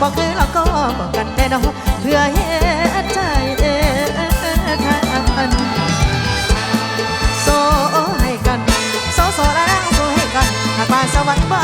บอกคือเราก็กันแน่นอนเพื่อเฮ็ดใจทันโซให้กันโซโซแล้วโซให้กันหากมาสวรรค์บ่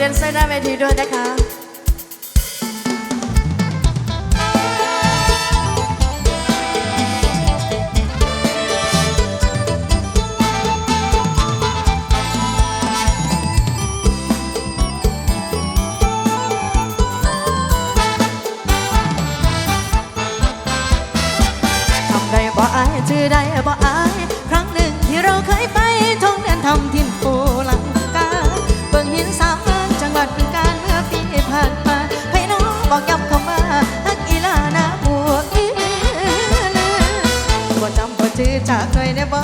ดนเซอร์หน้าเวทีด้วยนะคะได้บ่อายชื่อได้บ่อาย ครั้งหนึ่งที่เราเคยไปทงเดินทำทิมปู ยับเข้ามาทักอีลาน้าหมวกอีลืมบ่จำบ่ชื่อจากหน่อยได้บ่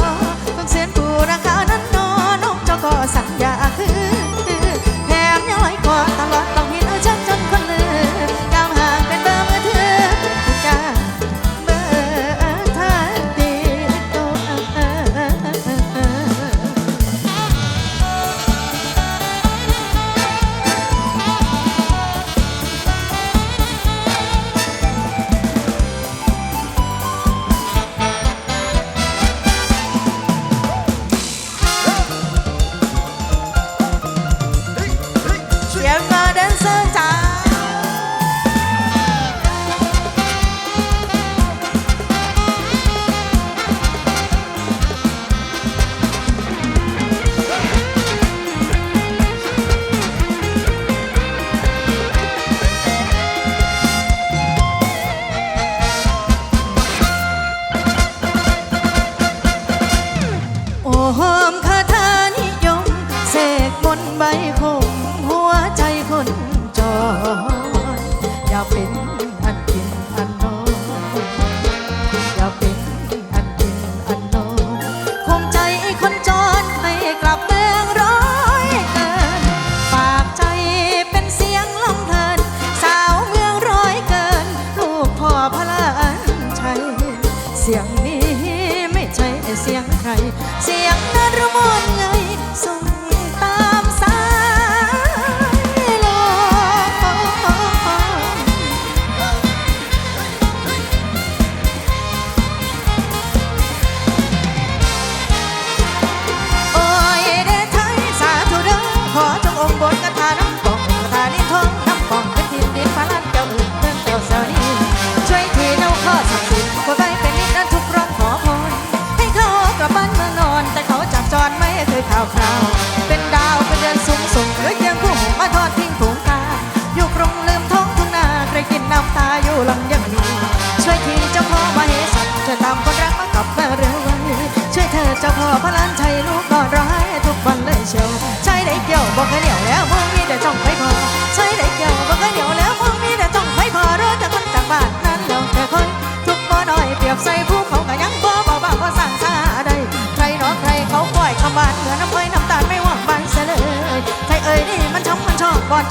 Còn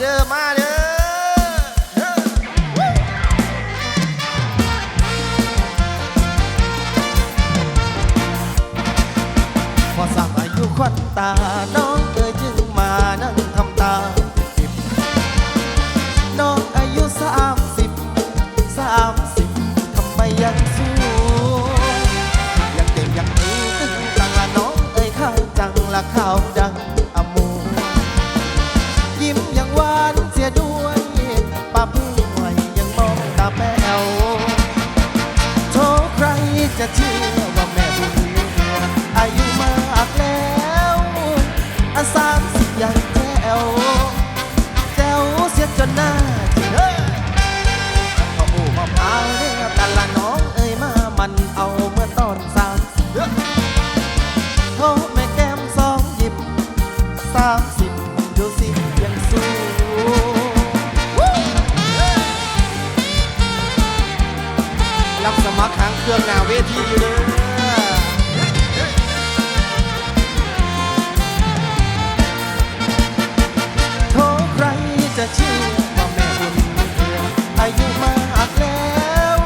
เด้อมาเด้อ like a รับสมัครหางเครื่องหนาเวทีเลยโทษใครจะเชื่อว่าแม่บุญเรืออายุมากแล้ว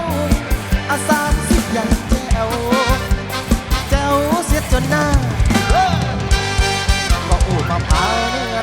อาสามสิบยังแจ้วแจ้วเสียจนหน้าก็อูดมะพร้าวเนื้อ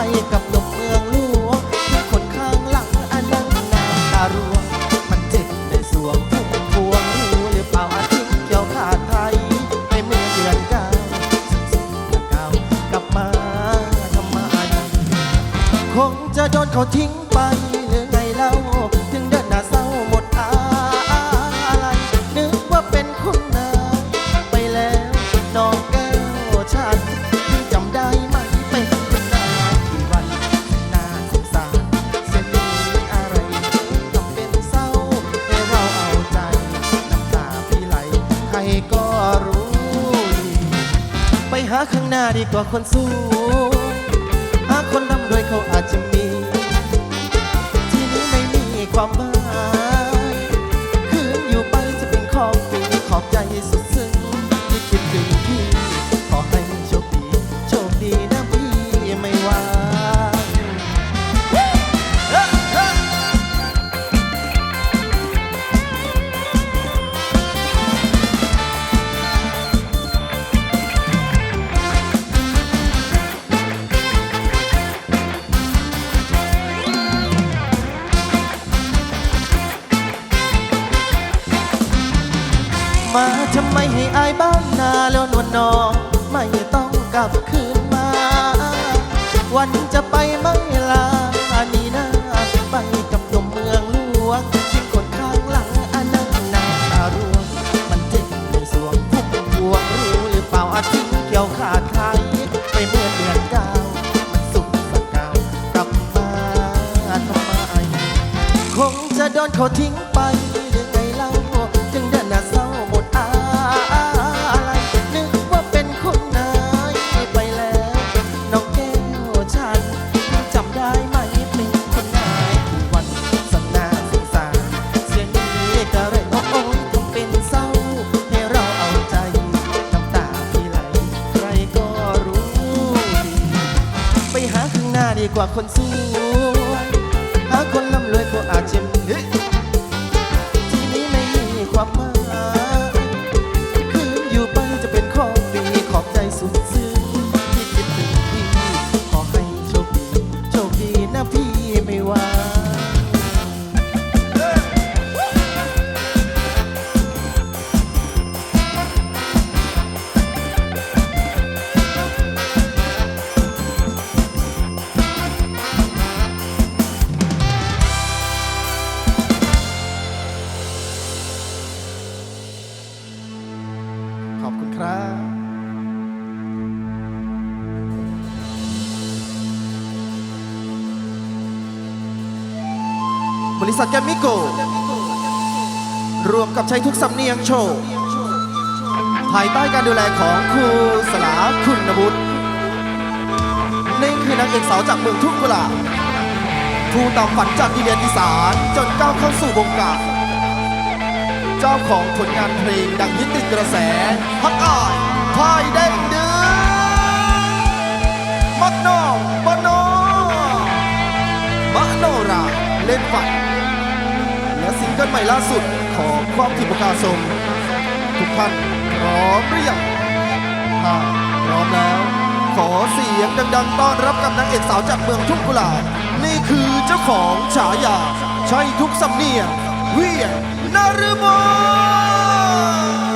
กับโล ข้างหน้าดีกว่าคนสูงหาคนร่ำรวยเขาอาจจะมี ที่นี้ไม่มีความว่า บ้านนาแล้วนวลน้อง ไม่ต้องกลับคืน บริษัทแกมมิโก รวมกับใช้ทุกสำเนียงโชว์ภายใต้การดูแลของครูสลาคุณบุตรนี่คือนางเอกสาวจากเมืองทุ่งกุลาผู้ตามฝันจากดินแดนอีสานจนก้าวเข้าสู่วงการเจ้าของผลงานเพลงดังฮิตติดกระแสพักอายพายเด้งเดือมักนองบโนมโนราเล่นฝัน และซิงเกิลใหม่ล่าสุดของความผิดประกาศมทุกท่านพร้อมหรือยังถ้าพร้อมแล้ว ขอเสียงดังๆต้อนรับกับนางเอกสาวจากเมืองทุ่งกุลานี่คือเจ้าของฉายาใช่ทุกสำเนียงเวียนนารมน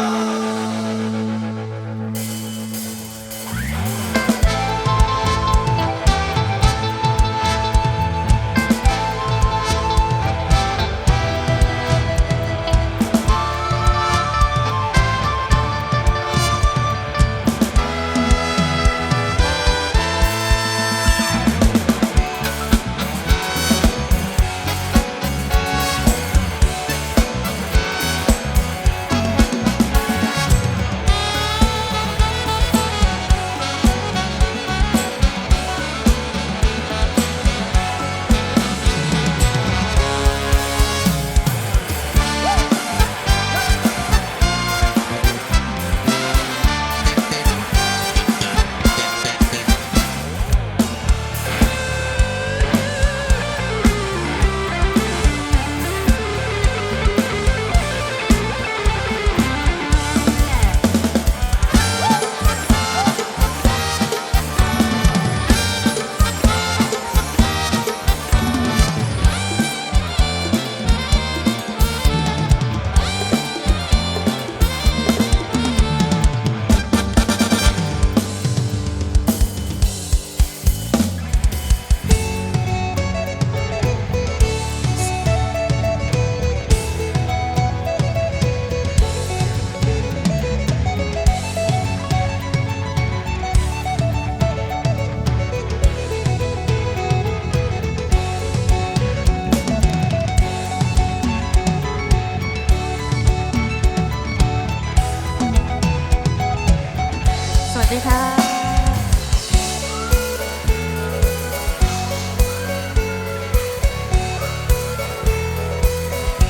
ดีค่ะ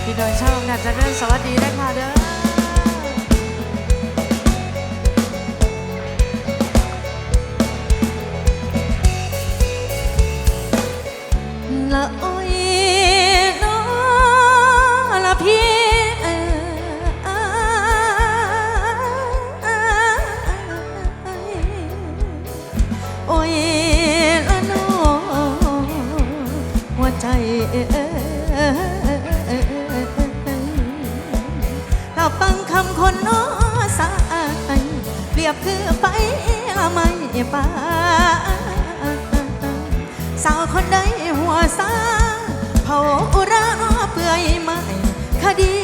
พี่โดยชอบน่าจะเริ่มสวัสดีได้ค่ะเด้อ ถ้าฟังคำคนน้อสายเปรียบคือไปละไม่ป่าสาวคนใดหัวซาเผาอุระเปื่อยไม่คดี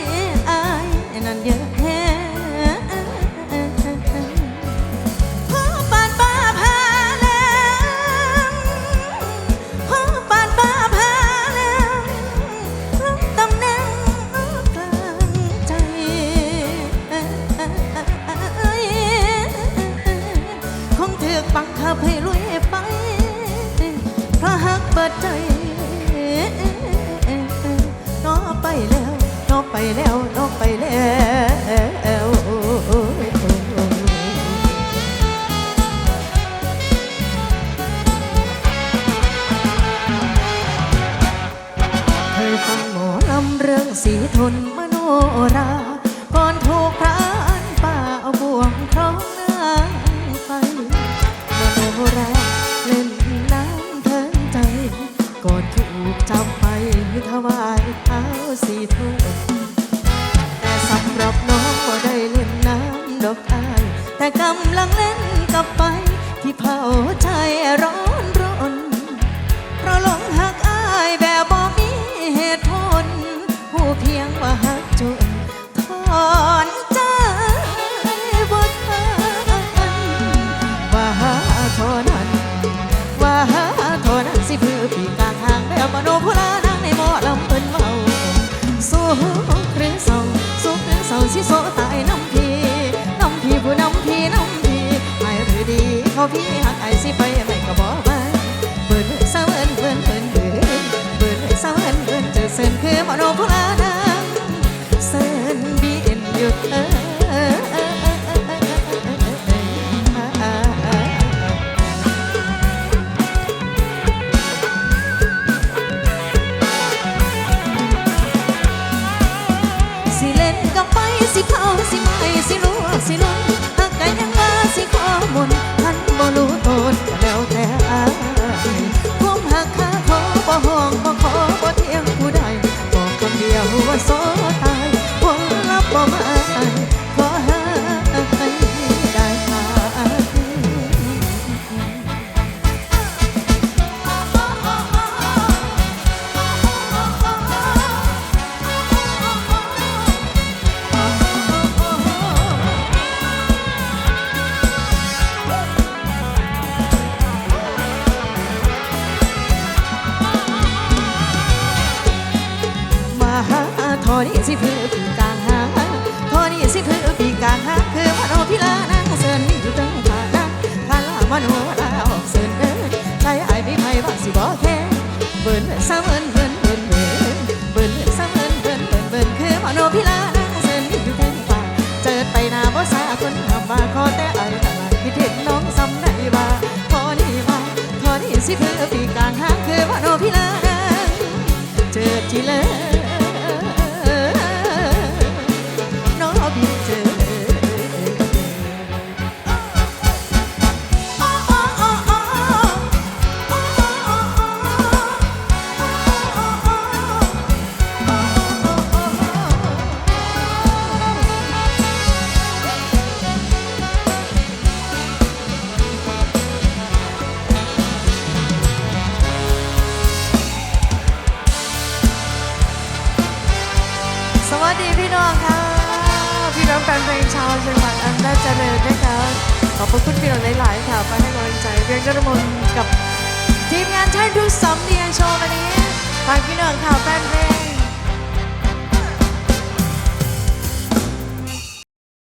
จำไปถวายเท้าสีทุ่ง